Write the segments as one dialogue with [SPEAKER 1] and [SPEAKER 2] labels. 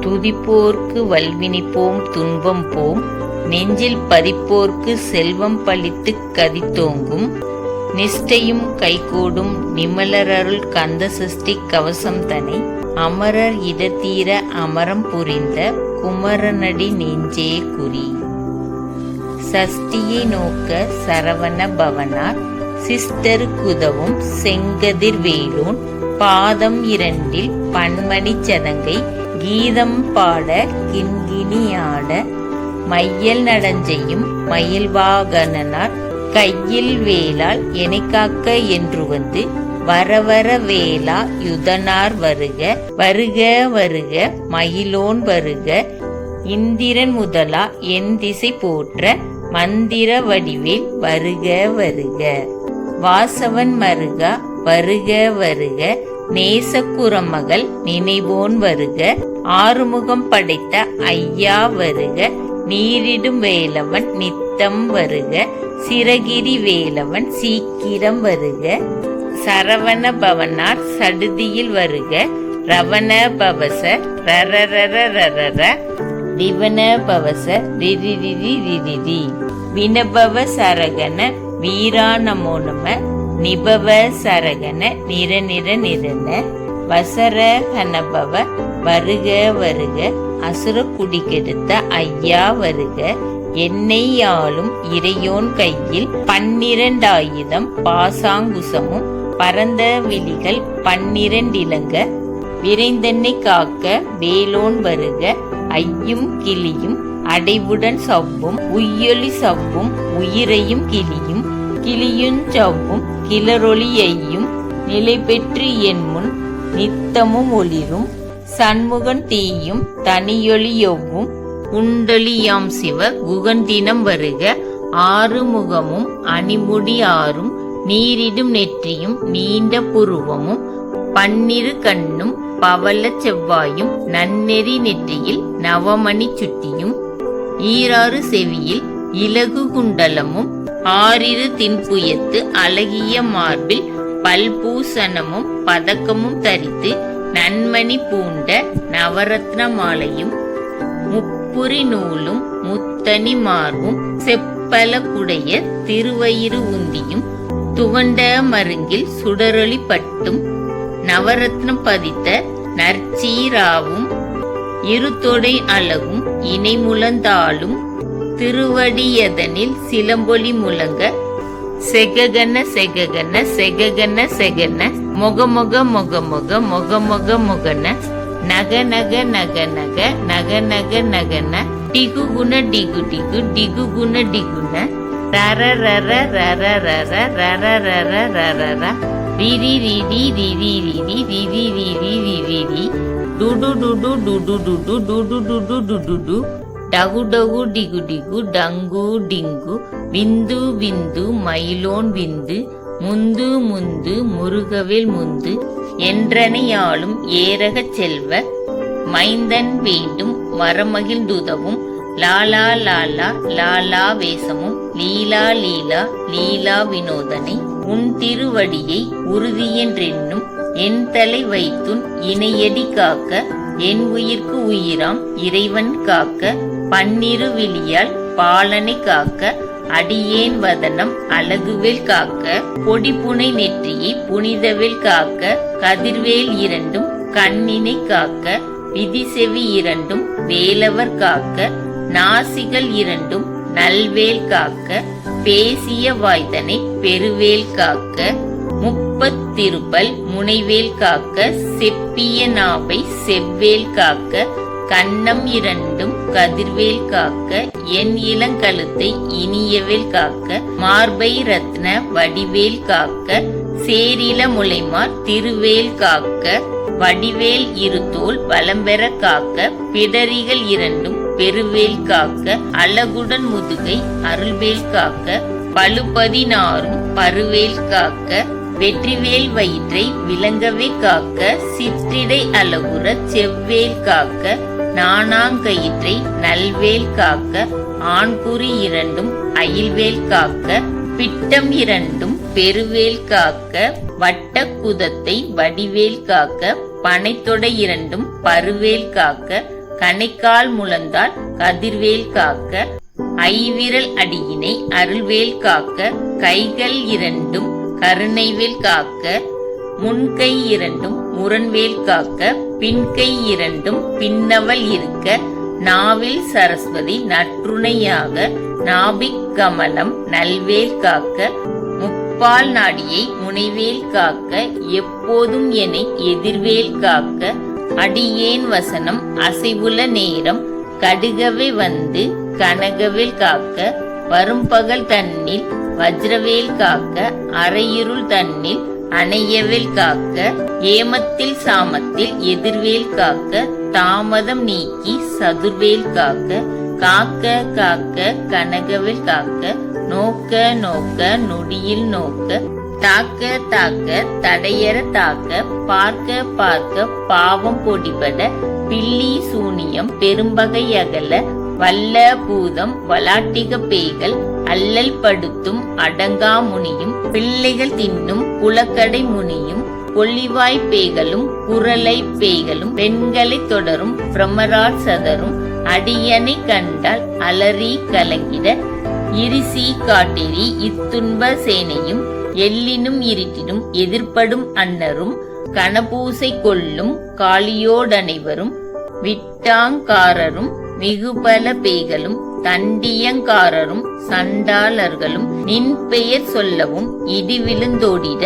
[SPEAKER 1] துதிப்போர்க்கு வல்வினை போம் துன்பம் போம். நெஞ்சில் பதிப்போர்க்கு செல்வம் பழித்து கதித்தோங்கும். நிஷ்டையும் கைகூடும் நிமலரருள் கந்த சஷ்டி கவசம் தனை. அமரர் இடத்தீர அமரம் புரிந்த குமரனடி நெஞ்சே குறி. சஷ்டியை நோக்க சரவண பவனார். சிஸ்டருக்குதவும் செங்கதிர் வேலூன். பாதம் இரண்டில் பன்மணி சதங்கை கீதம் பாட கிண்கிணியாட மையல் நடஞ்செய்யும் மயில்வாகனனார் கையில் வேளால் எனைக்காக்க என்று வந்து வரவர வேளா யுதனார் வருக வருக வருக மயிலோன் வருக இந்திரன் முதலா என் திசை போற்ற மந்திர வடிவேல் வருக வருக. வாசவன் மருகா வருக வருக. நேசக்குறமகள் நினைவோன் வருக ஆறுமுகம் படைத்த ஐயா வருக நீரிடும் வேலவன் நித்தம் வருக சிறகிரி வேலவன் சீக்கிரம் வருக. சரவண பவனார் சடுதியில் வருக ரவண பவச ரரரர ரரர பவச ரிரிரிரி ரிரிரி. வினபவ சரகன வீரா நமோ நம நிபவ சரகன நிற நிற நிறன வசர கனபவ வருக வருக அசுர குடிகெடுத்த ஐயா வருக. என்னை ஆளும் இறையோன் கையில் பன்னிரண்டாயுதம் பாசாங்குசமும் பரந்த விழிகள் பன்னிரண்டிலங்க. விரைந்தென்னை காக்க வேலோன் வருக. ஐயும் கிளியும் அடைவுடன் சவ்வும் உய்யொலி சவ்வும் உயிரையும் கிளியும் கிளியுஞ் சவ்வும் கிளரொளியையும் நிலை பெற்று என் முன் நித்தமும் ஒளிரும். சண்முகன் தீயும் தனியொளியொவ்வும். குண்டலியாம் சிவ குகந்தினம் வருக. ஆறுமுகமும் அணிமுடி ஆறும். நீரிடும் நெற்றியும் நீண்ட புருவமும். பன்னிரு கண்ணும் பவள செவ்வாயும். நன்னெறி நெற்றியில் நவமணி சுட்டியும். ஈராறு செவியில் இலகு குண்டலமும். ஆறிரு தின்புயத்து அழகிய மார்பில் பல்பூசணமும் பதக்கமும் தரித்து நன்மணி பூண்ட நவரத்ன மாலையும் முப்புரி நூலும் முத்தனி மார்பும் செப்பல குடைய திருவயிறு உந்தியும் துவண்ட மருங்கில் சுடரொளி பட்டும் நவரத்னம் பதித்த நற்சீராவும் இருதொடை அழகும் இணைமுழந்தாலும் திருவடியதனில் சிலம்பொலி முழங்க செககன செககன செககன செகன மொக மொக மொக மொக மொகன நக நக நக நக நக நக நகன டிகு குண டிகு டிகு டிகு குண டிகுன ரர ரர ரர ரர ரர ரர ரர ரிரி ரிரி ரிரி ரிரி ரிரி ரிரி ரிரி ரி டுடு டுடு டுடு டுடு டுடு டுடு டுடு டு டகு டகு டிகு டிகு டங்கு டிங்கு விந்து விந்து மயிலோன் விந்து முந்து முந்து முருகவேல் முந்து என்றனையாலும் ஏரகச் செல்வ மைந்தன் வேண்டும் மரமகிழ்ந்துதவும் லாலா லாலா லாலா வேசமும் லீலா லீலா லீலா வினோதனை உன் திருவடியை உறுதியென்றென்னும் என் தலை வைத்துன் இணையடி காக்க என் உயிர்க்கு உயிராம் இறைவன் காக்க பன்னிருவிலியால் பாலனை காக்க அடியேன் வதனம் அழகுவேல் காக்க பொடிப்புனை நெற்றியை புனிதவேல் காக்க கதிர்வேல் இரண்டும் கண்ணினை காக்க விதிசெவி இரண்டும் வேலவர் காக்க நாசிகள் இரண்டும் நல்வேல் காக்க பேசிய வாய்தனை பெருவேல் காக்க முப்பத்திருப்பல் முனைவேல் காக்க செப்பிய நாவை செவ்வேல் காக்க கண்ணம் இரண்டும் கதிர்வேல் காக்க என் இளங்கழுத்தை இனியவேல் காக்க மார்பை ரத்ன வடிவேல் காக்க சேரில முளைமார் திருவேல் காக்க வடிவேல் இருத்தோல் வலம்பெற காக்க பிடரிகள் இரண்டும் பெருவேல் காக்க அழகுடன் முதுகை அருள்வேல் காக்க பழுபதினாரும் பருவேல் காக்க வெற்றிவேல் வயிற்றை விளங்கவே காக்க சிற்றிடை அழகுற செவ்வேல் காக்க நாணாங்கயிற்றை நல்வேல் காக்க ஆண்குறி இரண்டும் அயில்வேல் காக்க பிட்டம் இரண்டும் பெருவேல் காக்க வட்ட குதத்தை வடிவேல் காக்க பனைத்தொடை இரண்டும் பருவேல் காக்க கணைக்கால் முழந்தால் கதிர்வேல் காக்க ஐவிரல் அடியினை அருள்வேல் காக்க கைகள் இரண்டும் கருணைவேல் காக்க முன்கை இரண்டும் முரண்வேல் காக்க பின்கை இரண்டும் பின்னவள் இருக்க நாவில் சரஸ்வதி நற்றுணையாக நாபிக் கமலம் நல்வேல் காக்க முப்பால் நாடியை முனைவேல் காக்க எப்போதும் என்னை எதிர்வேல் காக்க அடியேன் வசனம் அசைவுல நேரம் கடுகவே வந்து கனகவேல் காக்க வரும் பகல் தன்னில் வஜ்ரவேல் காக்க அரையிருள் தன்னில் அணையவேல் காக்க ஏமத்தில் சாமத்தில் எதிர்வேல் காக்க தாமதம் நீக்கி சதுர்வேல் காக்க காக்க காக்க கனகவேல் காக்க நோக்க நோக்க நொடியில் நோக்க தாக்க தாக்க தடையற தாக்க பார்க்க பார்க்க பாவம் பொடிபட பில்லி சூனியம் பெரும்பகை அகல வல்ல பூதம் வலாட்டிக பேய்கள் அல்லல் படுத்தும் அடங்கா முனியும் பிள்ளைகள் தின்னும் குளக்கடை முனியும் கொள்ளிவாய் பேய்களும் குரலை பேய்களும் பெண்களை தொடரும் பிரமரால் சதரும் அடியனை கண்டால் அலறி கலங்கிட இரிசி காட்டிரி இத்துன்ப சேனையும் எல்லினும் இருட்டினும் எதிர்ப்படும் அன்னரும் கனபூசை கொள்ளும் காளியோடனைவரும் விட்டாங்காரரும் மிகுபல பேய்களும் தண்டியங்காரரும் சண்டாளர்களும் நின் பெயர் சொல்லவும் இடி விழுந்தோடிட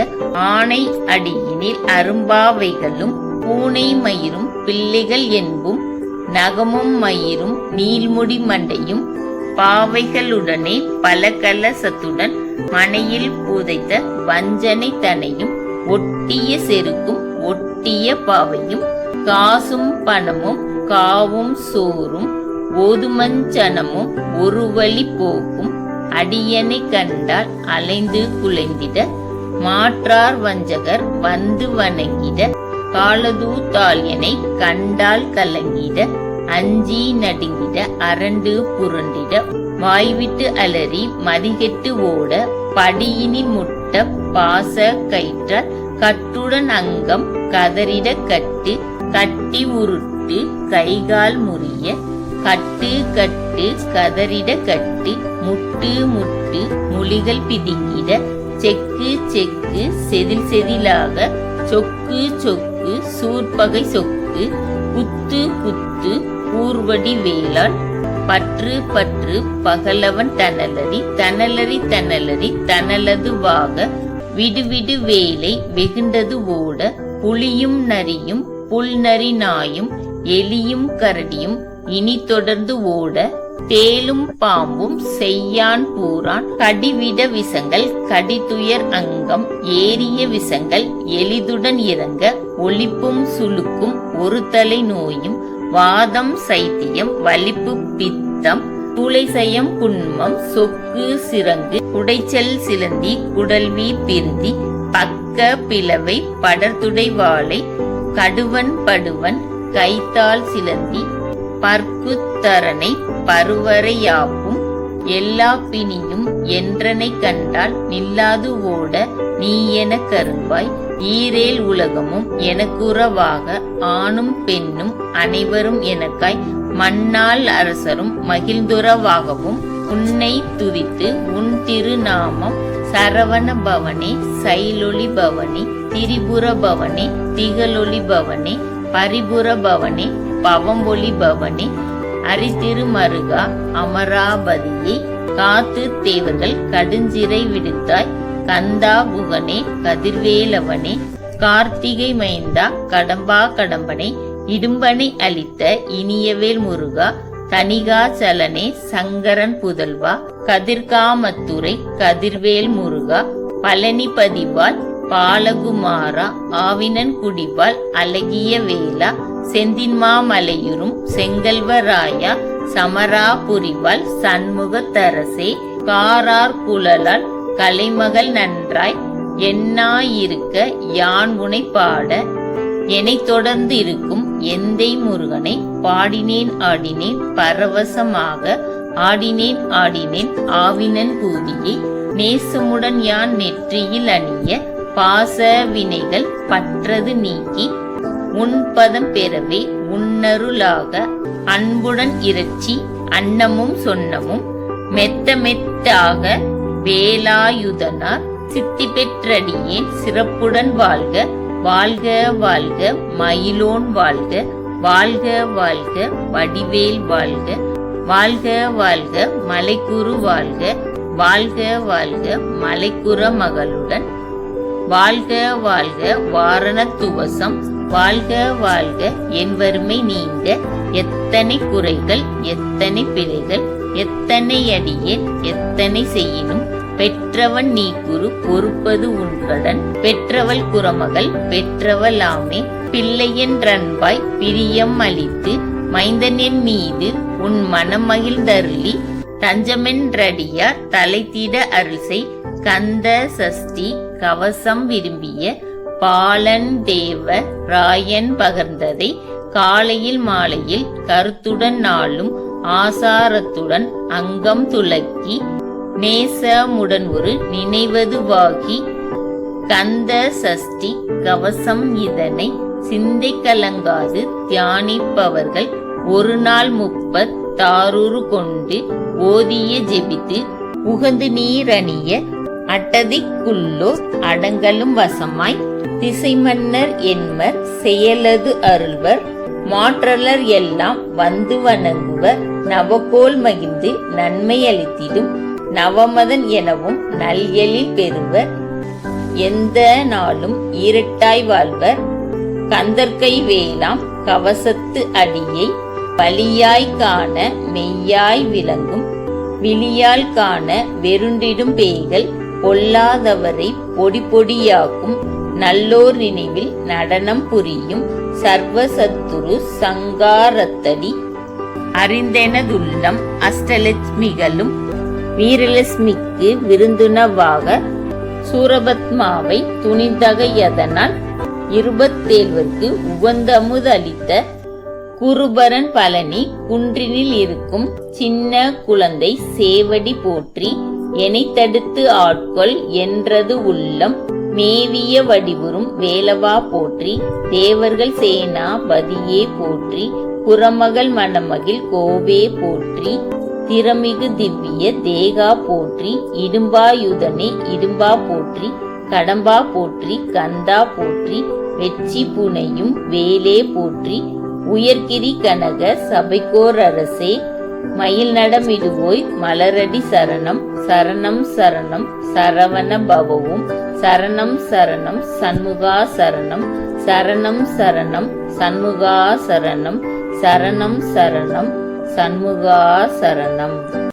[SPEAKER 1] ஆணை அடியினில் அரும்பாவைகளும் பூனை மயிரும் பிள்ளைகள் என்பும் நகமும் மயிரும் நீள்முடி மண்டையும் பாவைகளுடனே பல கலசத்துடன் மனையில் புதைத்த வஞ்சனை தனையும் ஒட்டிய செருக்கும் ஒட்டிய பாவையும் காசும் பணமும் காவும் சோறும் ஓதுமஞ்சனமும் ஒரு வழி போக்கும் அடியனை கண்டால் அலைந்து குலைந்திட மாற்றார் வஞ்சகர் வந்து வணங்கிட காலதூத்தாளியனை கண்டால் கலங்கிட அஞ்சி நடுங்கிட அரண்டு புரண்டிட வாய்விட்டு அலறி மதிகெட்டு ஓட படியினில் முட்ட பாச கயிற்ற கட்டுடன் அங்கம் கதறிட கட்டு கட்டி உருட்டு கைகால் முறிய கட்டு கட்டு கதறிட கட்டு முட்டு முட்டு முளிகள் பிதுங்கிட செக்கு செக்கு செதில் செதிலாக சொக்கு சொக்கு சூர்பகை சொக்கு குத்து குத்து ஊர்வடி வேளாள் பற்று பற்று பகலவன் தனலரி தனலரி தனலரி தனலதுவாக விடுவிடு வேலை வெகுண்டது ஓட புலியும் நரியும் புல்நரி நாயும் எலியும் கரடியும் இனி தொடர்ந்து ஓட தேலும் பாம்பும் செய்யான் பூரான் கடிவிட விசங்கள் கடிதுயர் அங்கம் ஏறிய விசங்கள் எளிதுடன் இறங்க ஒளிப்பும் சுளுக்கும் ஒரு தலை நோயும் வாதம் சைத்தியம் வலிப்பு பித்தம் துளைசயம் குன்மம் சொக்கு சிறங்கு குடைச்சல் சிலந்தி குடல்வி பிரிந்தி பக்க பிளவை படர்துடை வாழை கடுவன் படுவன் கைத்தால் சிலந்தி பர்க்குத்தரனை பருவரையாக்கும் எல்லா பிணியும் என்றனை கண்டால் நில்லாது ஓட நீ என கரும்பாய். ஈரேல் உலகமும் எனக்குறவாக ஆணும் பெண்ணும் அனைவரும் எனக்காய். மண்ணால் அரசரும் மகிழ்ந்துறவாகவும் உன்னை துதித்து உன் திருநாமம் சரவண பவனே சைலொளி பவனே திரிபுர பவனே திகழொளி பவனே பரிபுர பவனே பவம்பொலி பவனே அரிதிருமருகா அமராபதியை காத்து தேவர்கள் கடுஞ்சிறை விடுத்தாய் கந்தா புகனே கதிர்வேலவனே கார்த்திகை மைந்தா கடம்பா கடம்பனை இடும்பனை அளித்த இனியவேல் முருகா தனிகாச்சலனே சங்கரன் புதல்வா கதிர்காமத்துறை கதிர்வேல் முருகா பழனி பதிவால் பாலகுமாரா ஆவினன் குடிவால் அழகிய வேலா செந்தின்மாமலையுறும் செங்கல்வராயா சமராபுரிவால் சண்முகத்தரசே காரார் குழலால் கலைமகள் நன்றாய் எண்ணாயிருக்க யான் உனை பாட என்னை தொடர்ந்து இருக்கும் எந்தை முருகனை பாடினேன் ஆடினேன் பரவசமாக ஆடினேன் ஆடினேன் ஆவினன் பூதியை நேசமுடன் யான் நெற்றியில் அணிய பாச வினைகள் பற்றது நீக்கி உன்பதம் பெறவே உன்னருளாக அன்புடன் இறைச்சி அன்னமும் சொன்னமும் மெத்த மெத்தாக வேலாயுதனார் சித்தி பெற்றடியேன் சிறப்புடன் வாழ்க வாழ்க வாழ்க மயிலோன் வாழ்க வாழ்க வாழ்க வடிவேல் வாழ்க வாழ்க வாழ்க மலைக்குரு வாழ்க வாழ்க வாழ்க மலைக்குற மகளுடன் வாழ்க வாழ்க வாரணத்துவசம் வாழ்க வாழ்க என் வறுமை நீங்க. எத்தனை குறைகள் எத்தனை பிழைகள் எத்தனை அடியேன் எத்தனை செய்யினும். பெற்றவன் நீ குரு பொறுப்பது உன்கடன் பெற்றவள் குரமகள் பெற்றவள் ஆமே. பிள்ளையன்றன்பாய் பிரியம் அளித்து. மைந்தனின் மீது உன் மனமகிழ்ந்தருளி தஞ்சமென்றடியார் தலைத்திட அருள்சை கந்த சஷ்டி கவசம் விரும்பிய பாலன் தேவ ராயன் பகர்ந்ததை காலையில் மாலையில் கருத்துடன் நாளும் ஆசாரத்துடன் அங்கம் துலக்கி நேசமுடன் ஒரு நினைவதுவாகி கந்த சஷ்டி கவசம் இதனை சிந்தை கலங்காது தியானிப்பவர்கள் ஒரு நாள் முப்பத் தாரூறு கொண்டு ஓதிய ஜெபித்து உகந்து நீரணிய அட்டதிக்குள்ளோ அடங்கலும் வசமாய் திசை மன்னர் என்மர் செயலது அருள்வர் மாற்றலர் எல்லாம் வந்து வணங்குவர் நவகோல் மகிழ்ந்து நன்மை அளித்திடும் நவமதன் எனவும் நல்எழில் பெறுவர். எந்த நாளும் ஈரட்டாய் வாழ்வர் கந்தற்கை வேளாம் கவசத்து அடியை பலியாய் காண மெய்யாய் விளங்கும் விழியால் காண வெருண்டிடும் பேய்கள் பொல்லாதவரை பொடி பொடியாக்கும் நல்லோர் நினைவில் நடனம் புரியும் சர்வசத்துரு சங்காரத்தடி. அறிந்தெனதுள்ளம் அஷ்டலட்சுமிகளும் வீரலட்சுமிக்கு விருந்துணவாக சூரபத்மாவை துணிதகையதனால் இருபத்தேழ்வர்க்கு உகந்தமுது அளித்த குருபரன் பழனி குன்றினில் இருக்கும் சின்ன குழந்தை சேவடி போற்றி எனை தடுத்து ஆட்கொள் என்றது உள்ளம். மேவிய வடிவுறும் வேலவா போற்றி தேவர்கள் சேனாபதியே போற்றி குரமகள் மணமகிழ் கோவே போற்றி திறமிகு திவ்ய தேகா போற்றி இடும்பாயுதனே இடும்பா போற்றி கடம்பா போற்றி கந்தா போற்றி வெற்றி புனையும் வேலே போற்றி உயர்கிரி கனக சபைக்கோர் அரசே மயில் நடமிடுவோய் மலரடி சரணம் சரணம் சரணம் சரவண பவவும் சரணம் சரணம் சண்முகா சரணம் சரணம் சரணம் சண்முகா சரணம் சரணம் சரணம் சண்முகா சரணம்.